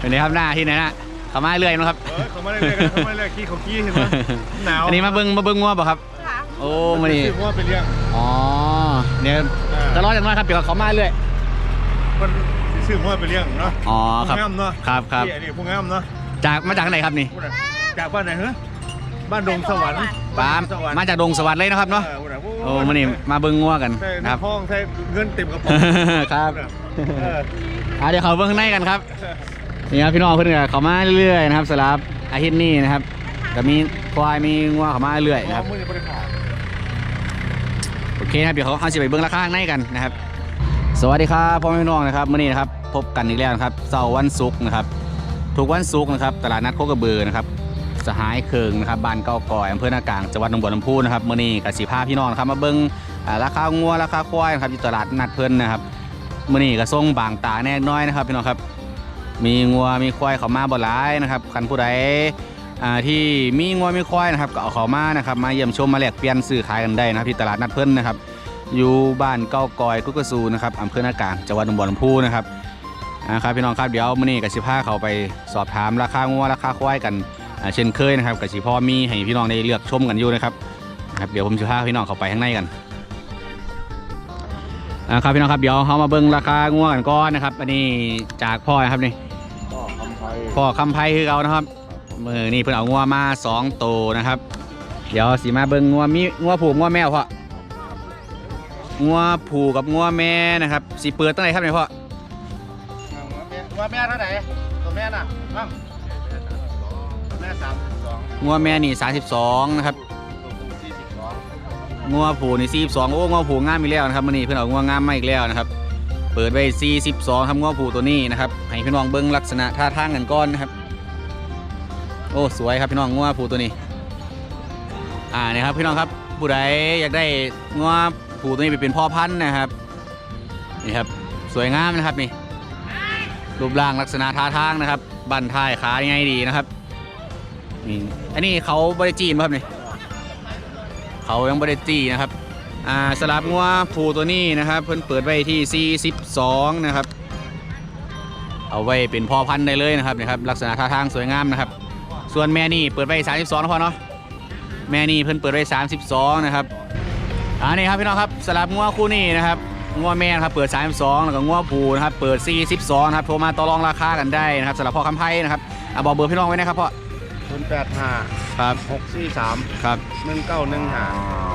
เป็นไงครับหน้าที่ไหนนะเขามาเรื่อยนะครับเออเขามาเรื่อยๆกันเขามาเรื่อยๆขี้เขาขี้เห็นไหมหนาวอันนี้มาเบิ้งมาเบิ้งงัวป่ะครับ ค่ะโอ้มานี่ซื้อว่าไปเลี้ยงอ๋อเนี่ยเออก็รอจากน้อยครับเดี๋ยวเขามาเรื่อยมันซื้อว่าไปเลี้ยงเนาะอ๋อครับผู้งามเนาะครับครับนี่อันนี้ผู้งามเนาะจากมาจากไหนครับนี่พูดอะจากบ้านไหนเหรอบ้านดงสวรรค์ปามสวรรค์มาจากดงสวัสดิ์เลยนะครับเนาะออพูดอะโอ้มานี่มาเบิ้งงัวกันใช่ครับห้องใช่เงินเต็มกระเป๋าครับเอออะเดี๋ยวเขาเบิ้งข้างในกันครับ นี่ครับพี่น้องเพื่อนเขามาเรื่อยๆนะครับสลับอาทิตย์นี้นะครับก็มีควายมีงัวเขามาเรื่อยนะครับโอเคนะครับเดี๋ยวเขาเอาสิไปเบิ้องราคาข้างในกันนะครับ สวัสดีครับพ่อแม่พี่น้องนะครับเมื่อนี้นะครับพบกันอีกแล้วนะครับเสาร์วันศุกร์นะครับทุกวันศุกร์นะครับตลาดนัดโคกระบือนะครับสหายเคิงนะครับบ้านเก้ากอยอำเภอนากลางจังหวัดหนองบัวลำพูนะครับเมื่อนี้กับสีผ้าพี่น้องครับมาเบิ้งอ่าราคางัวราคาควายนะครับอยู่ตลาดนัดเพิ่นนะครับเมื่อนี้ก็ส่งบางตาแน่น้อยนะครับพี่น้องครับ มีงัวมีควายเขามาบ่หลายนะครับคันผู้ใดที่มีงัวมีควายนะครับก็เอาเขามานะครับมาเยี่ยมชมมาแลกเปลี่ยนซื้อขายกันได้นะครับที่ตลาดนัดเพิ่นนะครับ อยู่บ้านเก้ากอยกุกกระซูนะครับอำเภอนากลางจังหวัดหนองบัวลำพูนะครับนะครับพี่น้องครับเดี๋ยวมื้อนี้กับสิพาเขาไปสอบถามราคางัวราคาควายกันเช่นเคยนะครับกับสิพ่อมีให้พี่น้องได้เลือกชมกันอยู่นะครับครับเดี๋ยวผมจะพาพี่น้องเข้าไปข้างในกันอ่าครับพี่น้องครับเดี๋ยวเขามาเบิ่งราคางัวกันก่อนนะครับ อันนี้จากพ่อครับนี่ พ่อคำไพ่คือเขานะครับมือนี่เพิ่นเอางัวมาสองตัวนะครับ เดี๋ยวสีมาเบิ่งงัวมีงัวผูกงัวแมวพ่องัวผูกกับงัวแม่นะครับสีเปิดตั้งไหนครับเนี่ยพ่อว่าแม่เท่าไหร่ตัวแม่น่ะบ้างแม่สามสิบสองงัวแม่นี่32นะครับสี่สิบสองงัวผูนี่42โอ้งัวผูงามอีกแล้วนะครับมื้อนี้เพิ่นเอางัวงามมาอีกแล้วนะครับ เปิดไว้42ครับงัวผูตัวนี้นะครับให้พี่น้องเบิ่งลักษณะท่าทางกันก่อนนะครับ โอ้สวยครับพี่น้องงัวผูตัวนี้ อ่านี่ครับพี่น้องครับผู้ใดอยากได้งัวผูตัวนี้ไปเป็นพ่อพันธุ์นะครับนี่ครับสวยงามนะครับนี่รูปร่างลักษณะท่าทางนะครับ บันท้ายขายังไงดีนะครับนี่อันนี้เขาบริจีนป่ะครับนี่เขายังบริจีนะครับ อ่าสลับงัวผูตัวนี้นะครับ เพิ่นเปิดไว้ที่42นะครับ เอาไว้เป็นพ่อพันธุ์ได้เลยนะครับนี่ครับ ลักษณะท่าทางสวยงามนะครับ ส่วนแม่นี่เปิดไว้32นะพ่อเนาะแม่นี่เพิ่นเปิดไว้32นะครับอ่านี่ครับพี่น้องครับสลับงัวคู่นี้นะครับงัวแม่นะครับเปิด 32 แล้วก็งัวผูนะครับเปิด 42นะครับโทรมาต่อรองราคากันได้นะครับสำหรับพ่อคำไพ่นะครับอะบอกเบอร์พี่น้องไว้นะครับพ่อ ศูนย์แปดห้าครับหกสี่สามครับหนึ่งเก้าหนึ่งห้า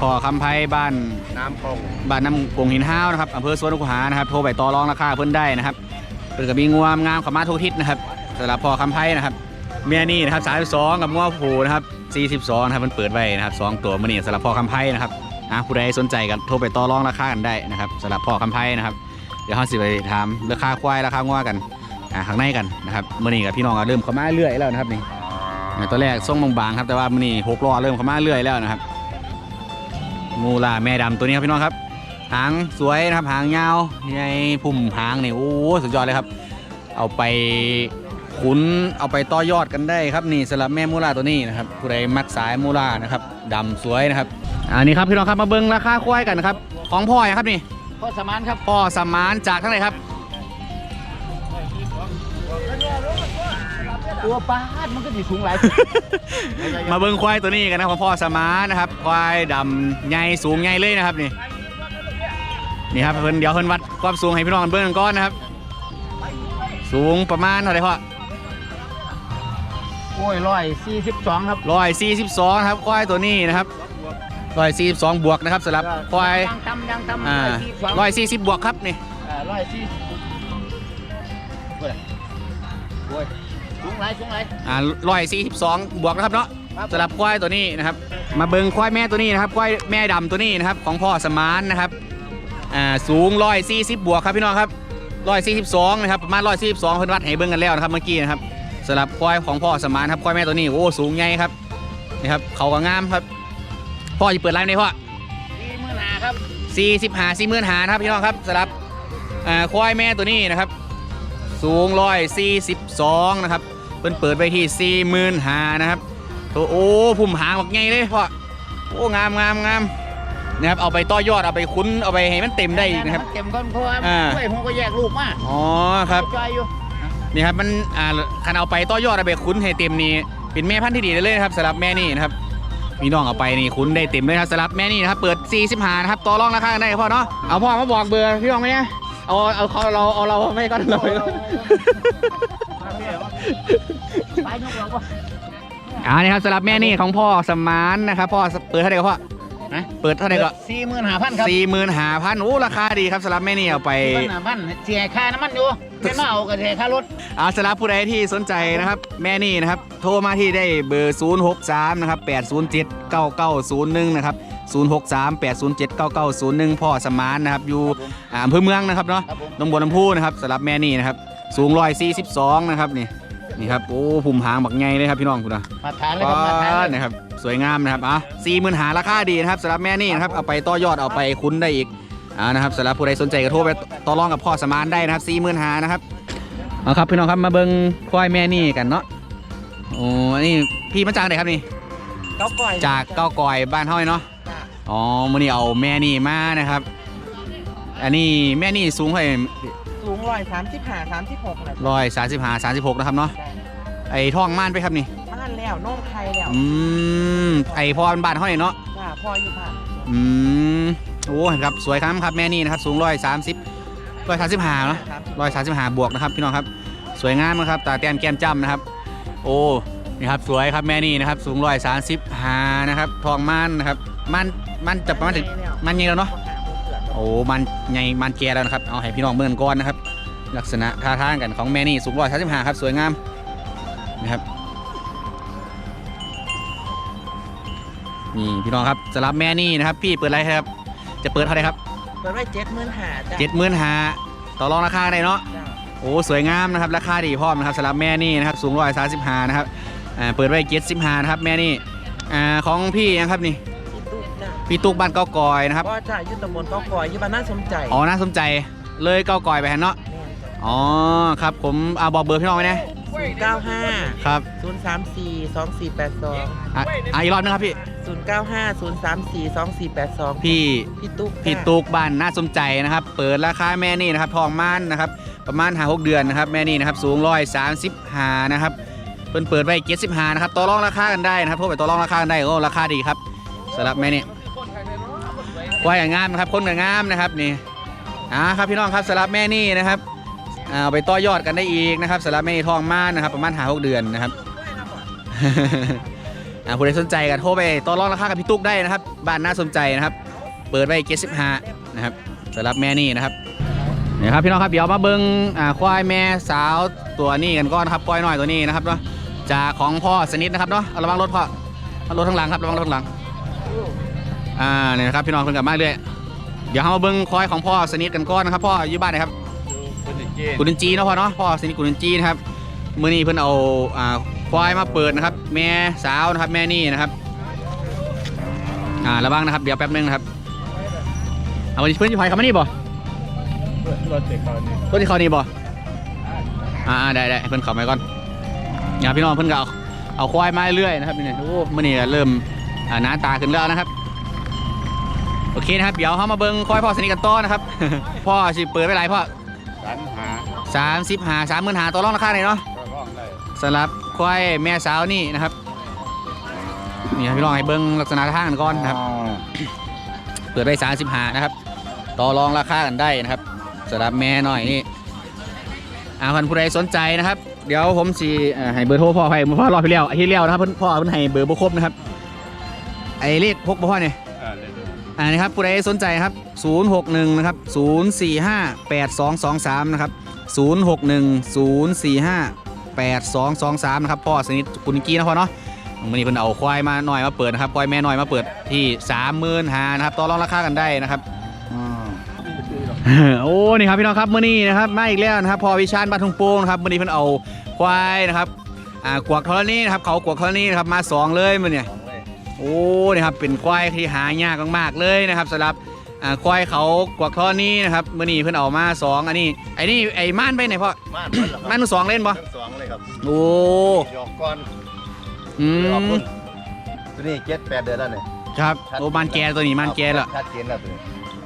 พ่อคำไพ่บ้านน้ำคงบ้านน้ำกงหินห้าวนะครับอำเภอสวนกุหานะครับโทรไปต่อรองราคาเพิ่นได้นะครับเพิ่นก็มีงัวงามเขาวมาทุกทิศนะครับสำหรับพ่อคำไพ่นะครับแม่นี่นะครับ32กับงัวผูนะครับ42นะครับมันเปิดไว้นะครับสองตัวมื้อนี้สำหรับพ่อคำไพ่นะครับอะผู้ใดสนใจกันโทรไปต่อรองราคากันได้นะครับสำหรับพ่อคำไพ่นะครับเดี๋ยวเขาสิไปถามราคาควายราคางัวกันอ่าข้างในกันนะครับมื่อนี้กับพี่น้องก็เริ่มเข้ามาเรื่อยแล้วนะครับนี่อ่า ตอนแรกส่งบางๆครับแต่ว่ามื่อนี้หกล้อเริ่มเข้ามาเรื่อยแล้วนะครับมูลาแม่ดำตัวนี้ครับพี่น้องครับ หางสวยนะครับหางยาวในพุ่มหางนี่โอ้สุดยอดเลยครับ เอาไปขุนเอาไปต่อยอดกันได้ครับนี่สำหรับแม่มูลาตัวนี้นะครับผู้ใดมักสายมูลานะครับดำสวยนะครับอันนี้ครับพี่น้องครับมาเบิ้งราคาควายกันนะครับของพ่อครับนี่พ่อสมานครับพ่อสมานจากเท่าไหร่ครับ ตัวปลาดมันก็ดีสูงหลาย มาเบิ้งควายตัวนี้กันนะของพ่อสมานนะครับ ควายดำใหญ่สูงใหญ่เลยนะครับนี่ นี่ครับเพิ่นเดี๋ยวเพิ่นวัดความสูงให้พี่น้องกันเบิ้งกันก่อนนะครับ สูงประมาณเท่าไหร่พ่อโอ้ยร้อยสี่สิบสองครับร้อยสี่สิบสองครับควายตัวนี้นะครับร้อยสี่สิบสองบวกนะครับสำหรับควายยังตำยังตำอ่าร้ร้ออยยสี่สิบบวกครับนี่ร้อยสี่โอ้ยโอ้ย สูงหลายสูงหลายอ่าร้อยสี่สิบสองบวกนะครับเนาะครับสำหรับควายตัวนี้นะครับ มาเบิงควายแม่ตัวนี้นะครับควายแม่ดำตัวนี้นะครับ ของพ่อสมานนะครับอ่าสูงร้อยสี่สิบบวกครับพี่น้องครับร้อยสี่สิบสองนะครับประมาณร้อยสี่สิบสองเพิ่นวัดให้เบิ่งกันแล้วนะครับเมื่อกี้นะครับสำหรับควายของพ่อสมานครับควายแม่ตัวนี้โอ้สูงใหญ่ครับนี่ครับเขาก็งามครับ พ่อจะเปิดไลฟ์ในพ่อสี่หมื่นห้าครับสี่สิบห้าสี่หมื่นหานะครับพี่น้องครับสำหรับอ่าควายแม่ตัวนี้นะครับ สูงร้อยสี่สิบสองนะครับ เพิ่นเปิดไปที่สี่หมื่นหานะครับโอ้โอ้พุ่มหางบักใหญ่เลยพ่อโอ้งามงามงามนะครับเอาไปต่อยอดเอาไปคุ้นเอาไปให้มันเต็มได้อีกนะครับ เต็มก้อนเพราะว่าอ่ากล้วยผมก็แยกลูกมาอ๋อครับจอยอยู่นี่ครับมันอ่าคันเอาไปต่อยอดเอาไปคุ้นให้เต็มนี่เป็นแม่พันธุ์ที่ดีเลยนะครับสำหรับแม่นี่นะครับพี่น้องเอาไปนี่คุ้นได้เต็มเลยครับสำหรับแม่นี่นะครับเปิด45นะครับต่อรองราคากันได้พ่อเนาะเอาพ่อมาบอกเบอร์พี่น้องไหมเนี่ยเอาเอาเขาเราเอาเราไม่ก่อนเราไปยกเราก็ อ่านี่ครับสำหรับแม่นี่ของพ่อสมานนะครับพ่อเปิดเท่าไหร่ก็พ่อนะเปิดเท่าไหร่ก็สี่หมื่นห้าพันครับสี่หมื่นห้าพันโอ้ราคาดีครับสำหรับแม่นี่เอาไปสี่หมื่นห้าพันเสียค่าน้ำมันอยู่เป็นมาเอากับเสียค่ารถอาสำหรับผู้ใดที่สนใจนะครับ แม่นี่นะครับ โทรมาที่ได้เบอร์0 6 3นะครับ807 9901นะครับ0 6 3 807 9901 พ่อสมานนะครับอยู่อ่าอำเภอเมืองนะครับเนาะครับผมตำบลลำพูนะครับสำหรับแม่นี่นะครับ สูงร้อยสี่สิบสองนะครับนี่นี่ครับโอ้ภูมิหางบักไงเลยครับพี่น้องคุณนะมาทานเลยครับมาทานเลยนะครับสวยงามนะครับอะสี่หมื่นหาราคาดีนะครับสำหรับแม่นี่นะครับเอาไปต่อยอดเอาไปคุ้นได้อีกอ่านะครับสำหรับผู้ใดสนใจก็โทรไปต่อรองกับพ่อสมานได้นะครับสี่หมื่นหานะครับเอาครับพี่น้องครับมาเบิ้งควายแม่นี่กันเนาะโอ้นี่พี่มาจากไหนครับนี่เก้าก่อยจากเก้ากอยบ้านห้อยเนาะอ๋อมื่อนี้เอาแม่นี่มานะครับ อันนี้แม่นี่สูงเท่าไหร่ สูงร้อยสามสิบห้าสามสิบหกนะร้อยสามสิบห้าสามสิบหกนะครับเนาะไอ้ท้องม่านไปครับนี่บ้านแล้วน้องใครแล้วอืมไอ้พ่อบ้านห้อยเนาะจ้าพ่ออยู่บ้านอืมโอ้เห็นครับสวยครับครับแม่นี่นะครับสูงร้อยสามสิบร้อยสามสิบห้าเนาะครับร้อยสามสิบห้าบวกนะครับพี่น้องครับ สวยงามนะครับตาแต้มแก้มจ้ำนะครับ โอ้นี่ครับสวยครับแม่นี่นะครับสูงร้อยสามสิบห้านะครับทองม่านนะครับม่านม่านจะประมาณถึงม่านยิงแล้วเนาะโอ้มันใหญ่มันแก่แล้วนะครับ เอาให้พี่น้องเบิ่งก่อนนะครับ ลักษณะท่าทางกันของแม่นี่สูงร้อยสามสิบห้าครับ สวยงามนะครับนี่พี่น้องครับสำหรับแม่นี่นะครับ พี่เปิดอะไรครับ จะเปิดเท่าไหร่ครับเปิดไว้เจ็ดหมื่นห้าจ้าเจ็ดหมื่นหาต่อรองราคาได้เนาะจ้าโอ้สวยงามนะครับ ราคาดีพร้อมนะครับสำหรับแม่นี่นะครับสูงร้อยสามสิบห้านะครับอ่าเปิดไว้เจ็ดสิบห้านะครับแม่นี่อ่าของพี่ยังครับนี่ พี่ตุ๊กจ้าพี่ตุ๊กบ้านเก้ากอยนะครับก็จ้าอยู่ตำบลเก้าก่อยอยู่บ้านน่าสนใจอ๋อน่าสนใจเลยเก้ากอยไปฮะเนาะแม่นจ้ะอ๋อครับผมเอาบอกเบอร์พี่น้องไว้นะศูนย์เก้าห้าครับศูนย์สามสี่สองสี่แปดสองอะอะอีกรอบนึงครับพี่ศูนย์เก้าห้าศูนย์สามสี่สองสี่แปดสองพี่ พี่ตุ๊กจ้าพี่ตุ๊กบ้านน่าสนใจนะครับ เปิดราคาแม่นี่นะครับทองม่านนะครับ ประมาณหาหกเดือนนะครับ แม่นี่นะครับ สูงร้อยสามสิบห้านะครับเปิดเปิดไว้เจ็ดสิบห้านะครับต่อรองราคากันได้นะครับโทรไปต่อรองราคากันได้โอ้ราคาดีครับสำหรับแม่นี่ ควายอย่างงามนะครับคนกับงามนะครับนี่อ่าครับพี่น้องครับสำหรับแม่นี่นะครับเอาไปต่อยอดกันได้อีกนะครับสำหรับแม่นี่ทองมานนะครับประมาณหาหกเดือนนะครับอ่าผู้ใดสนใจก็โทรไปต่อรองราคากับพี่ตุ๊กได้นะครับบ้านน่าสนใจนะครับ เปิดไว้เจ็ดสิบห้านะครับสำหรับแม่นี่นะครับนี่ครับพี่น้องครับเดี๋ยวมาเบิ้งอ่าควายแม่สาวตัวนี้กันก่อนครับควายน้อยตัวนี้นะครับเนาะจากของพ่อสนิทนะครับเนาะเอาระวังรถพ่อรถข้างหลังครับระวังรถข้างหลัง อ่าเนี่ยนะครับพี่น้องเพิ่นกลับมาเรื่อยเดี๋ยวเรามาเบิ้งควายของพ่อสนิทกันก่อนนะครับพ่ออยู่บ้านไหนครับคุณเจนกุดินจีเนาะพ่อเนาะพ่อสนิทกุดินจีนะครับมื้อนี้เพิ่นเอาอ่าควายมาเปิดนะครับ แม่สาวนะครับแม่นี่นะครับอ่าระวังนะครับเดี๋ยวแป๊บนึงนะครับเอาเพื่อนจะพายเขามานี่บ่รถเด็กเขาเนี่ยเพื่อนที่เขานี่บ่อ่าๆได้ได้ให้เพื่อนเขาไปก่อนเนี่ยพี่น้องเพื่อนก็เอาเอาควายมาเรื่อยๆนะครับนี่โอ้มื้อนี้ก็เริ่มอ่าหน้าตาขึ้นแล้วนะครับโอเคนะครับ เดี๋ยวเขามาเบิ้งควายพ่อสนิทกันต่อนะครับ พ่อสิเปิดไปหลายพ่อสันหาสามสิบหาสามหมื่นหาต่อรองราคาไหนอยเนาะก็ร้องได้สำหรับควายแม่สาวนี่นะครับนี่ครับพี่น้องให้เบิ้งลักษณะทางกันก่อนนะครับ เปิดไปสามสิบหานะครับ ต่อรองราคากันได้นะครับสำหรับแม่หน่อยนี่อาคันผู้ใดสนใจนะครับ เดี๋ยวผมสิเอ่อให้เบอร์โทรพ่อไปพ่อรอไปแล้วอาทิตย์แล้วนะครับเพิ่นพ่อเพิ่นให้เบอร์บ่ครบนะครับไอเลขพกบ่พ่อเนี่ย อ่าเลยดูอ่านะครับผู้ใดสนใจครับ 061 นะครับ 045 8223 นะครับ 061 045 8223 นะครับพ่อสนิทกุนิกี้นะพ่อเนาะวันนี้เพิ่นเอาควายมาหน่อยมาเปิดนะครับควายแม่หน่อยมาเปิดที่30,000หานะครับต่อรองราคากันได้นะครับโอ้นี่ครับพี่น้องครับมื่อนี้นะครับมาอีกแล้วนะครับพอวิชาญบ้านทุ่งโป่งนะครับมื่อนี้เพิ่นเอาควายนะครับอ่ากวกธรณีนะครับเขากวกธรณีนะครับมาสองเลยมื่อเนี่ย โอ้นี่ครับเป็นควายที่หายากมากๆเลยนะครับสำหรับอ่าควายเขากวักท่อนี้นะครับมื่อนี้เพิ่นเอามาสองอันนี้ไอ้นี่ไอ้ม่านไปไหนพ่อม่านเพิ่นเหรอครับม่านทั้งสองเล่นปะทั้งสองเลยครับโอ้หยอกก้อนอืหยอกมพุ่นตัวนี้เจ็ดแปดเดือนแล้วเนี่ยครับโอ้มันแกตัวนี้มันแกแล้วชัดเจนแล้วตัวนี้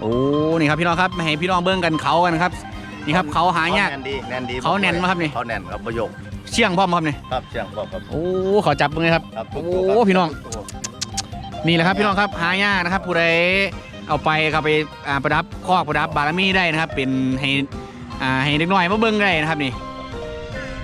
โอ้นี่ครับพี่น้องครับมาให้พี่น้องเบิ่งกันเขากันครับนี่ครับเขาหายากแน่นดีแน่นดีเขาแน่นไหมครับนี่เขาแน่นครับประโยคเชี่ยงพร้อมครับนี่ครับเชียงครับครับโอ้ขอจับมือครับครับทุกโอ้ตัวครับพี่น้องทุกตัว นี่แหละครับพี่น้องครับหายากนะครับผู้ใดเอาไปครับไปอ่าประดับคอกประดับบารมีได้นะครับ เป็นให้อ่าให้เด็กน้อยมาเบิ่งได้นะครับนี่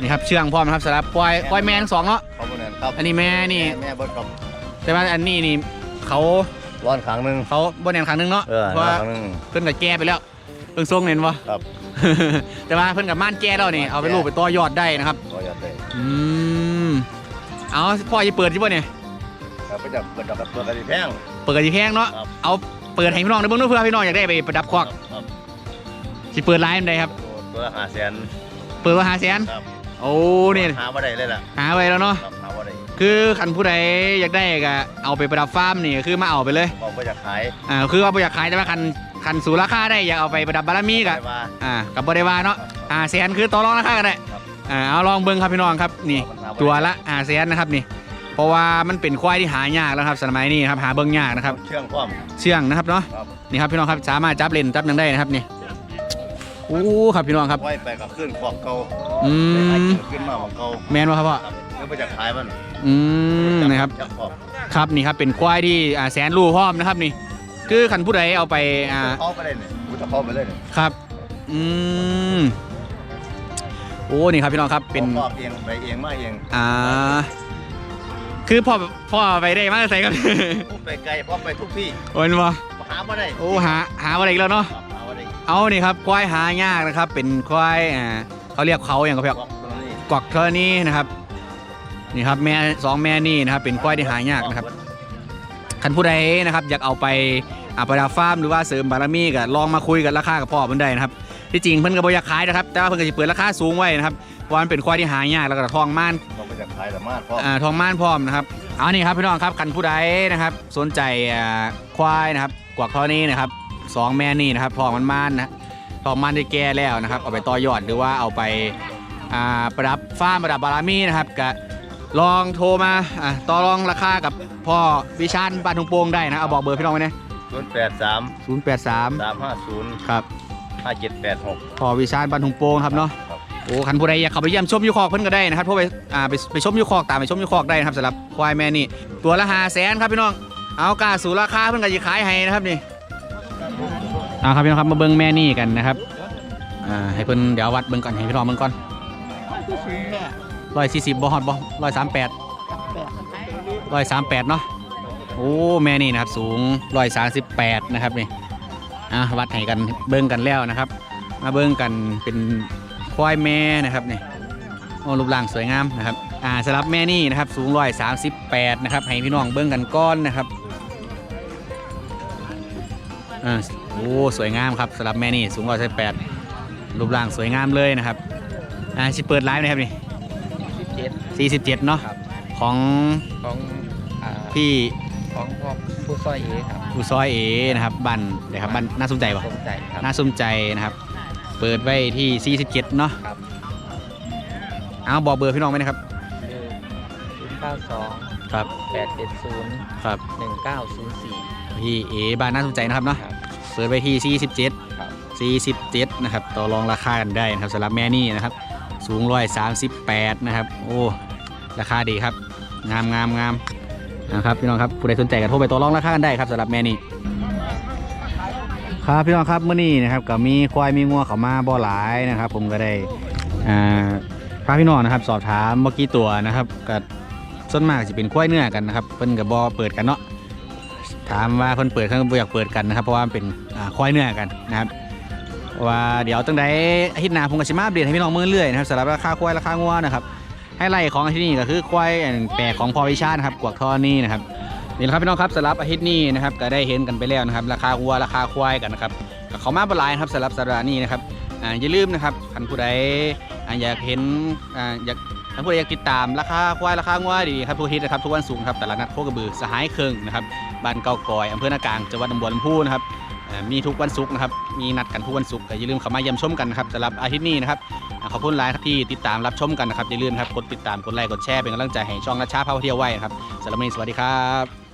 นี่ครับเชื่องพร้อมนะครับสำหรับควายควายแม่ทั้งสองเนาะเขาบ่แน่นครับอันนี้แม่นี่ แม่เบิดครับแต่ว่าอันนี้นี่เขาร้อนครั้งหนึงเขาบนแนนครั้งหนึงเนาะเออเพราะว่าครั้งหนึงเพิ่นกับแก่ไปแล้วเพิ่งทรงเห็นปะครับ แต่ว่าเพิ่นกับม่านแก่แล้วนี่เอาไปลูกไปต่อยอดได้นะครับ ก็อย่าได้อืมเอาพ่อจะเปิดที่บ่เนี่ย ครับไปจับเปิดดอกกับตัวกระดิ่งแพง เปิดที่แข้งเนาะ ครับ เอาเปิดให้พี่น้องได้เบิ่งด้วยเพื่อพี่น้องอยากได้ไปประดับคอกครับสิเปิดร้านใดครับ ตัวละห้าแสนเปิดว่าหาแสนครับโอ้นี่หาบ่ได้เลยล่ะหาไว้แล้วเนาะ ครับหาบ่ได้คือคันผู้ใดอยากได้ก็เอาไปประดับฟาร์มนี่คือมาเอาไปเลย บอกว่าจะขายอ่า คือว่าบ่อยากขายแต่ว่าคันคันสูราคาได้อยากเอาไปประดับบารมีก็ได้ว่าอ่า กับบ่ได้ว่าเนาะหาแสนคือต่อรองราคากันได้ครับ อ่าเอาลองเบิ่งครับพี่น้องครับนี่มันหาบ่ได้ตัวละหาแสนนะครับนี่ เพราะว่ามันเป็นควายที่หายากแล้วครับสมัยนี้ครับหาเบิ่งยากนะครับ เชื่องความเชื่องนะครับเนาะครับ นี่ครับพี่น้องครับสามารถจับเล่นจับหยังได้นะครับนี่โอ้ครับพี่น้องครับ ไว้ไปกับขึ้นของเก่าอืไปหามกินขึ้นมาของเก่าแมนวะครับพ่อครับเพื่อไปจะขายมันอืมนะครับจับของครับนี่ครับเป็นควายที่อ่าแสนรู้พร้อมนะครับนี่ คือคันผู้ใดเอาไปอ่าเข้าไปเลยเนี่ยกูจะเข้าไปเลยเนี่ยครับอืมโอ้นี่ครับพี่น้องครับเป็นพ่อเองไปเองมาเองอ่า คือพ่อพ่อไปได้มาใส่ครับพูดไปไกลพ่อไปทุกที่โอ้ยบ่หาบ่ได้โอ้หาหาอะไรอีกแล้วเนาะครับหาบ่ได้เอานี่ครับควายหายากนะครับ เป็นควายอ่าเขาเรียกเขาอย่างก็เพียกบอกตรงนี้กวักเทอนี้นะครับนี่ครับแม่สองแม่นี่นะครับ เป็นควายที่หายากนะครับคันผู้ใดนะครับ อยากเอาไปอาประดับฟาร์มหรือว่าเสริมบารมีก็ลองมาคุยกันราคากับพ่อเพิ่นได้นะครับที่จริงเพิ่นก็บ่อยากขายนะครับแต่ว่าเพิ่นก็สิเปิดราคาสูงไว้นะครับเพราะว่ามันเป็นควายที่หายากแล้วก็ทองม่านเราไปจะ ขายแต่มาดพ่ออ่าทองม่านพร้อมนะครับเอานี่ครับพี่น้องครับคันผู้ใดนะครับ สนใจอ่าควายนะครับกวักเทอนี้นะครับสองแม่นี่นะครับทองมันม่านนะทองม่านที่แก่แล้วนะครับ เอาไปต่อยอดหรือว่าเอาไปอ่าประดับฟ้าร์มประดับบารามีนะครับก็ลองโทรมาอ่าต่อรองราคากับพ่อวิชาญบ้านทุงโป่งได้นะเอาบอกเบอร์พี่น้องไว้นะศูนย์แปดสามศูนย์แปดสามสามห้าศูนย์ครับ ห้าเจ็ดแปดหกพ่อวิชาญบ้านทุงโป่งครับเนาะ โอ้คันผู้ใดอยากเข้าไปเยี่ยมชมยูคอกเพิ่นก็ได้นะครับโทรไปอ่าไปไปชมยูคอกตามไปชมยูคอกได้นะครับสำหรับควายแม่นี่ตัวละหาแสนครับพี่น้องเอากาสู่ราคาเพิ่นก็จะขายให้นะครับนี่เอาครับพี่น้องครับมาเบิ่งแม่นี่กันนะครับอ่าให้เพิ่นเดี๋ยววัดเบิ่งก่อนให้พี่น้องเบิ่งก่อนร้อยสี่สิบบ่ฮอดบ่ร้อยสามแปดร้อยสามแปดเนาะโอ้แม่นี่นะครับสูงร้อยสามสิบแปดนะครับนี่อะวัดให้กันเบิ้งกันแล้วนะครับ มาเบิ้งกันเป็น ควายแม่นะครับนี่โอ้รูปร่างสวยงามนะครับอ่าสำหรับแม่นี่นะครับสูงร้อยสามสิบแปดนะครับให้พี่น้องเบิ้งกันก้อนนะครับอ่าโอ้สวยงามครับสำหรับแม่นี่สูงร้อยสิบแปดรูปร่างสวยงามเลยนะครับอ่าชิเปิดไลฟ์นะครับนี่เจ็ดสี่สิบเจ็ดเนาะครับของของอ่าพี่ของพ่อผู้ซอยเอครับผู้ซอยเอนะครับบันเดี๋ยวครับบันน่าสนใจปะสนใจครับน่าสนใจนะครับ เปิดไว้ที่ 47 เนาะครับ เอาบอกเบอร์พี่น้องไหมนะครับคือศูนย์เก้าสองครับ แปดเจ็ดศูนย์ครับหนึ่งเก้าศูนย์สี่พี่เอบ้านน่าสนใจนะครับเนาะ ครับ เปิดไว้ที่47ครับ47 นะครับ ต่อรองราคากันได้นะครับสำหรับแม่นี่นะครับ สูงร้อย38นะครับ โอ้ ราคาดีครับ งามงามงามนะครับพี่น้องครับ ผู้ใดสนใจก็โทรไปต่อรองราคากันได้ครับสำหรับแม่นี่ ครับพี่น้องครับเมื่อนี้นะครับก็มีควายมีงัวเขามาบ่หลายนะครับ ผมก็ได้อ่าพาพี่น้องนะครับ สอบถามเมื่อกี้ตัวนะครับก็ส่วนมากจะเป็นควายเนื้อกันนะครับเพิ่นกับบ่เปิดกันเนาะถามว่าเพิ่นเปิดเขาบ่อยากเปิดกันนะครับ เพราะว่าเป็นอ่าควายเนื้อกันนะครับ ว่าเดี๋ยวตั้งใดอาทิตย์หน้าผมก็สิมาอัปเดตให้พี่น้องมือเรื่อยนะครับสำหรับราคาควายราคางัวนะครับให้ไล่ของทิตย์นี้ก็คือควายแปลกของพอวิชานะครับกวักทอนี่นะครับ นี่แหละครับพี่น้องครับสำหรับอาทิตย์นี้นะครับก็ได้เห็นกันไปแล้วนะครับ ราคาวัวราคาควายกันนะครับก็เขามาบลายครับสำหรับสัปดาห์นี้นะครับอ่าอย่าลืมนะครับท่านผู้ใดอ่าอยากเห็นอ่าอยากท่านผู้ใดอยากติดตามราคาควายราคางัวดีครับทุกอาทิตย์นะครับทุกวันศุกร์นะครับตลาดนัดโคกระบือสหายเคิงนะครับบ้านเก่ากอยอำเภอนากลางจังหวัดหนองบัวลำพูนะครับอ่ามีทุกวันศุกร์นะครับมีนัดกันทุกวันศุกร์ก็อย่าลืมเข้ามาเยี่ยมชมกันนะครับสำหรับอาทิตย์นี้นะครับอ่าขอบคุณหลายครับที่ติดตามรับชมกันนะครับอย่าลืมครับกดติดตามกดไลค์กดแชร์เป็นกำลังใจให้ช่องรัชชาพาเที่ยวไว้นะครับสำหรับวันนี้สวัสดีครับ